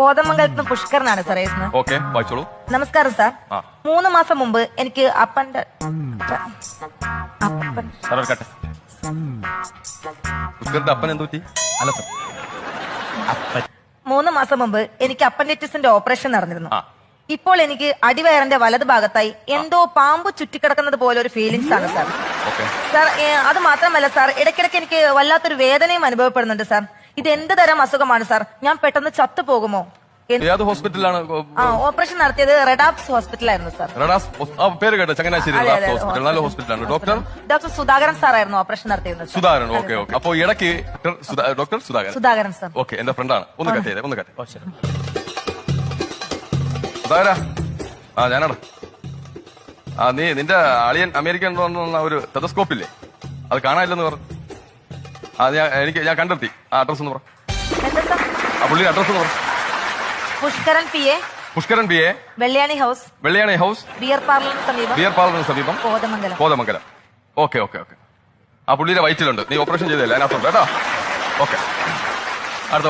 കോതമംഗലത്ത് പുഷ്കറിനാണ് പുഷ്കരനാണ് സാർ എഴുതുന്നത് ഓക്കെ വായിച്ചോളൂ. നമസ്കാരം സാർ. ആ. മൂന്ന് മാസം മുമ്പ് എനിക്ക് അപ്പന്റെ അപ്പൻ സാർ ഒരു പുഷ്കറിന്റെ അപ്പൻ എന്ത് പറ്റി അല്ല സർ. അപ്പൻ. മൂന്ന് മാസം മുമ്പ് എനിക്ക് അപ്പൻഡിറ്റിസിന്റെ ഓപ്പറേഷൻ നടന്നിരുന്നു. ആ. ഇപ്പോൾ എനിക്ക് അടിവയറിന്റെ വലത് ഭാഗത്തായി എന്തോ പാമ്പ് ചുറ്റിക്കിടക്കുന്നത് പോലെ ഒരു ഫീലിംഗ്സ് ആണ് സാർ. ഓക്കെ. സാർ അത് മാത്രമല്ല സാർ ഇടയ്ക്കിടയ്ക്ക് എനിക്ക് വല്ലാത്തൊരു വേദനയും അനുഭവപ്പെടുന്നുണ്ട് സാർ. ഇത് എന്ത് തരം അസുഖമാണ് സാർ? ഞാൻ പെട്ടെന്ന് ചത്തു പോകുമോ ഏത് ഹോസ്പിറ്റലാണ് ആ ഓപ്പറേഷൻ നടത്തിയത് റെഡാപ്സ് ഹോസ്പിറ്റലായിരുന്നു സാർ. റഡാസ് പേര് കേട്ടോ ചങ്ങനാശ്ശേരി റഡാസ് ഹോസ്പിറ്റൽ നല്ല ഹോസ്പിറ്റലാണ്. ഡോക്ടർ? ഡോക്ടർ സുധാകരൻ സാറായിരുന്നു ഓപ്പറേഷൻ നടത്തിയിരുന്നത് സാർ. Sudhakaran okay okay. അപ്പോ ഇടയ്ക്ക് doctor Sudha- doctor Sudhakaran. Sudhakaran sir. Okay എന്റെ ഫ്രണ്ടാണ്. ഒന്ന് കട്ട് ചെയ്തേ ഒന്ന് കട്ട് ഓ ശരി. സുധാകര. ആ ഞാനാണ്. ആ നീ നിന്റെ അളിയൻ അമേരിക്കൻ ഒരു ടെലസ്കോപ്പ് ഇല്ലേ? അത് കാണാനില്ലെന്ന് പറഞ്ഞു. ആ ഞാൻ എനിക്ക് ഞാൻ കണ്ടെത്തി. ആ അഡ്രസ് ഒന്ന് പറ. ആ പുള്ളി അഡ്രസ് ഒന്ന് പറ. Pushkaran P A. Pushkaran P A. Velliyani house. Velliyani house. Beer പാർലറിന് സമീപം. ബിയർ പാർലറിന് സമീപം. Kothamangalam. Kothamangalam. Okay okay okay. ആ പുള്ളിയുടെ വയറ്റിലുണ്ട്. നീ ഓപ്പറേഷൻ ചെയ്തല്ലേ അതിനകത്തുണ്ട് കേട്ടോ. ഓക്കെ.